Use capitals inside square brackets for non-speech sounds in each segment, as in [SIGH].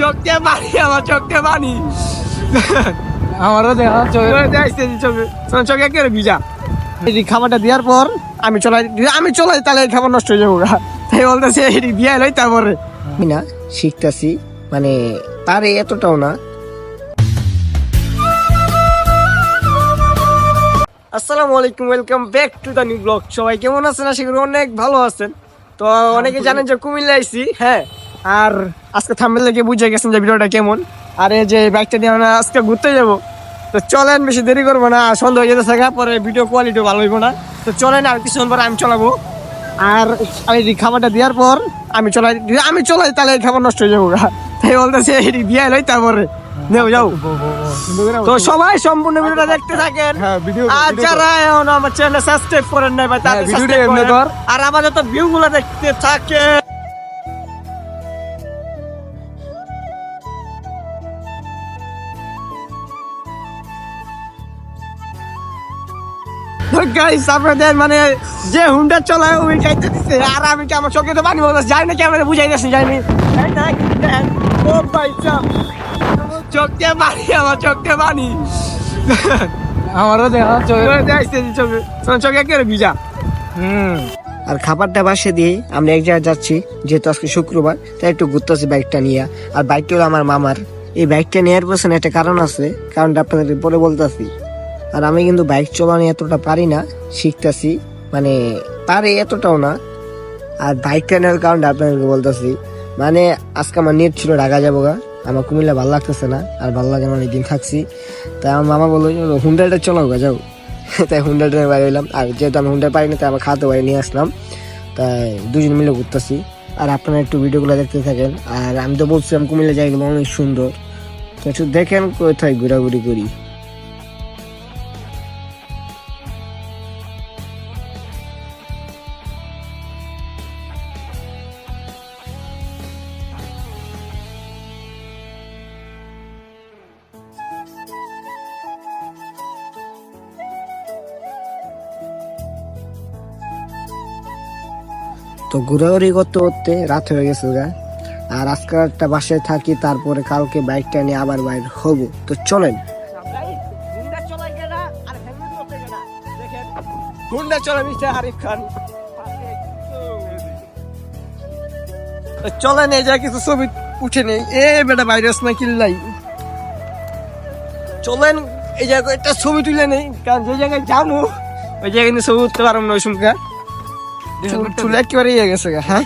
চোখে পানি আমার চোখে পানি আমারও দেখা চোখে চোখে কে ভিজা। এই খাবারটা দেওয়ার পর আমি চলাই আমি চলাই তাহলে এই খাবার নষ্ট হয়ে যাব। তাই বলতেছে এটি দিয়ে এলোই তারপরে। না শিখতেছি মানে পারে এতটাও না। আসসালামু আলাইকুম welcome back to the new blog. সবাই কেমন আছেন? আশা করি অনেক ভালো আছেন। তো অনেকে জানেন যে কুমিল্লা আইছি হ্যাঁ? আর আজকে থাম্বেল থেকে বুঝে গেছেন যে ভিডিওটা কেমন। আর এই যে বাইকটা নিয়ে আমরা আজকে ঘুরতে যাব তো চলেন বেশি দেরি করব না সন্ধ্যা হয়ে যেতে থাকা পরে ভিডিও কোয়ালিটি ভালো হইব না। তো চলেন আর কিছুক্ষণ পরে আমি চলাবো। আর আমি এই খাবারটা দেওয়ার পর আমি চলাই আমি চলাই তাহলে এই খাবার নষ্ট হয়ে যাব। তাই বলতেছে এটি দিয়ে এলোই তারপরে। নেও যাও। তো সবাই সম্পূর্ণ ভিডিওটা দেখতে থাকেন। হ্যাঁ, ভিডিও- আর ভিডিও যারা এখন আমার চ্যানেল সাবস্ক্রাইব করেন নাই ভাই তাদের হ্যাঁ। আর আমাদের তো ভিউ গুলো দেখতে থাকে [LAUGHS] গাইস আপনাদের মানে যে হুন্ডা চলায় ওই খাইতে দিচ্ছে আর আমি কি আমার চোখে তো পানি বলতে যাই না ক্যামেরা বুঝাই দেখ, দেখ, ও ভাই চোখে পানি আমার চোখে পানি। আমারও দেখা চোখে দেখছে চোখে চোখে কে ভিজা? হুম। আর খাবারটা বাসে দিয়ে আমরা এক জায়গায় যাচ্ছি যেহেতু আজকে শুক্রবার তাই একটু ঘুরতেছি বাইকটা নিয়ে। আর বাইকটা হলো আমার মামার। এই বাইকটা নেওয়ার পেছনে একটা কারণ আছে কারণটা আপনাদের পরে বলতেছি। আর আমি কিন্তু বাইক চালানো এতটা পারি না, শিখতেছি মানে পারে এতটাও না। আর বাইকটা নেওয়ার কারণটা আপনাদেরকে বলতেছি মানে আজকে আমার নেট ছিল ঢাকা যাব গা, আমার কুমিল্লা ভালো লাগতেছে না, আর ভালো লাগে না, অনেকদিন থাকছি। তাই আমার মামা বলল হুন্ডাটা চলাও গা, যাও। [LAUGHS] তাই হুন্ডাটা বাইরে এলাম আর যেহেতু আমি হুন্ডা পাইনি তাই আমার খাতে বাড়ি নিয়ে আসলাম। তাই দুজন মিলে ঘুরতেছি। আর আপনারা একটু ভিডিওগুলো দেখতে থাকেন। আর আমি তো বলছিলাম, কুমিল্লা জায়গাগুলো অনেক সুন্দর। তো একটু দেখেন কোথায় ঘোরাঘুরি করি। তো ঘোরাঘুরি করতে করতে রাত হয়ে গেছে গা। আর আজকে একটা বাসায় থাকি তারপরে কালকে বাইকটা নিয়ে আবার বাইর হব। তো চলেন। হুন্ডা চলে মিস্টার খান। চলেন এই যা কিছু ছবি উঠে নেই। এ বেটা ভাইরাস না কিল্লাই চলেন এই জায়গায় একটা ছবি তুলে নেই। কারণ যে জায়গায় যাব ওই জায়গায় ছবি উঠতে পারব না ওই সময়। চুল চুল একেবারে ইয়ে গেছে গা, হ্যাঁ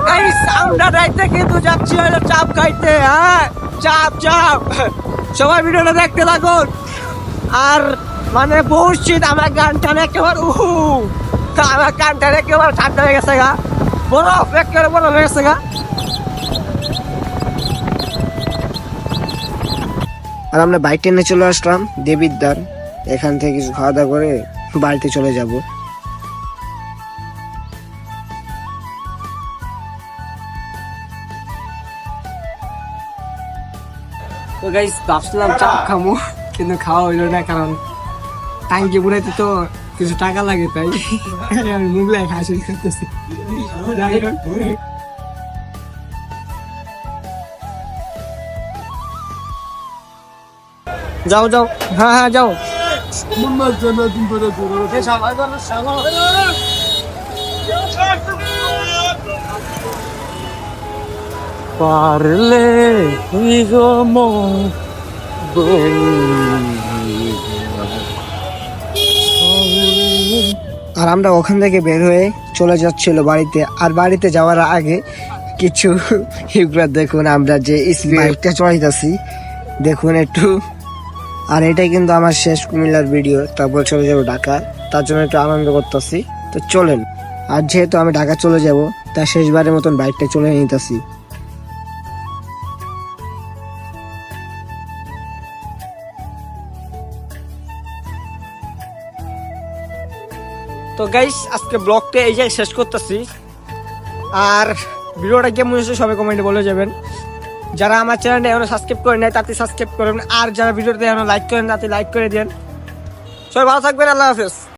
গাইস আমরা রাইতে কিন্তু যাচ্ছি হলো চাপ খাইতে হ্যাঁ চাপ চাপ সবাই ভিডিওটা দেখতে থাকুন। আর মানে বহুত আমার গান টান একেবারে, উহু। আমার গান টান একেবারে ঠান্ডা হয়ে গেছে গা। বরফ, একেবারে বরফ হয়ে গেছে গা। আর আমরা বাইক টেনে চলে আসলাম দেবিদ্দার এখান থেকে কিছু খাওয়া দাওয়া করে বাড়িতে চলে যাব। তো গাইস ভাবছিলাম চাপ খামো কিন্তু খাওয়া হইল না কারণ টাঙ্কি বুড়াইতে তো কিছু টাকা লাগে তাই [LAUGHS] আমি মুগলাই শুরু করতেছি যাও যাও হ্যাঁ হ্যাঁ যাও। পারলে আর আমরা ওখান থেকে বের হয়ে চলে যাচ্ছিল বাড়িতে। আর বাড়িতে যাওয়ার আগে কিছু এগুলো দেখুন, আমরা যে বাইকটা চলাইতেছি দেখুন একটু। আর এটা কিন্তু আমার শেষ কুমিল্লার ভিডিও। তারপর চলে যাব ঢাকা। তার জন্য একটু আনন্দ করতেছি। তো চলেন। আর যেহেতু আমি ঢাকা চলে যাব তার শেষবারের মতন বাইকটা চলে নিতেছি। তো গাইস আজকে ব্লগটা এই জায়গায় শেষ করতেছি। আর ভিডিওটা কেমন হয়েছে সবাই কমেন্টে বলে যাবেন। যারা আমার চ্যানেলটা এখনও সাবস্ক্রাইব করে নাই, তাতে সাবস্ক্রাইব করেন। আর যারা ভিডিওতে এখনও লাইক করেন, তাতে লাইক করে দেন সবাই ভালো থাকবেন, আল্লাহ হাফেজ।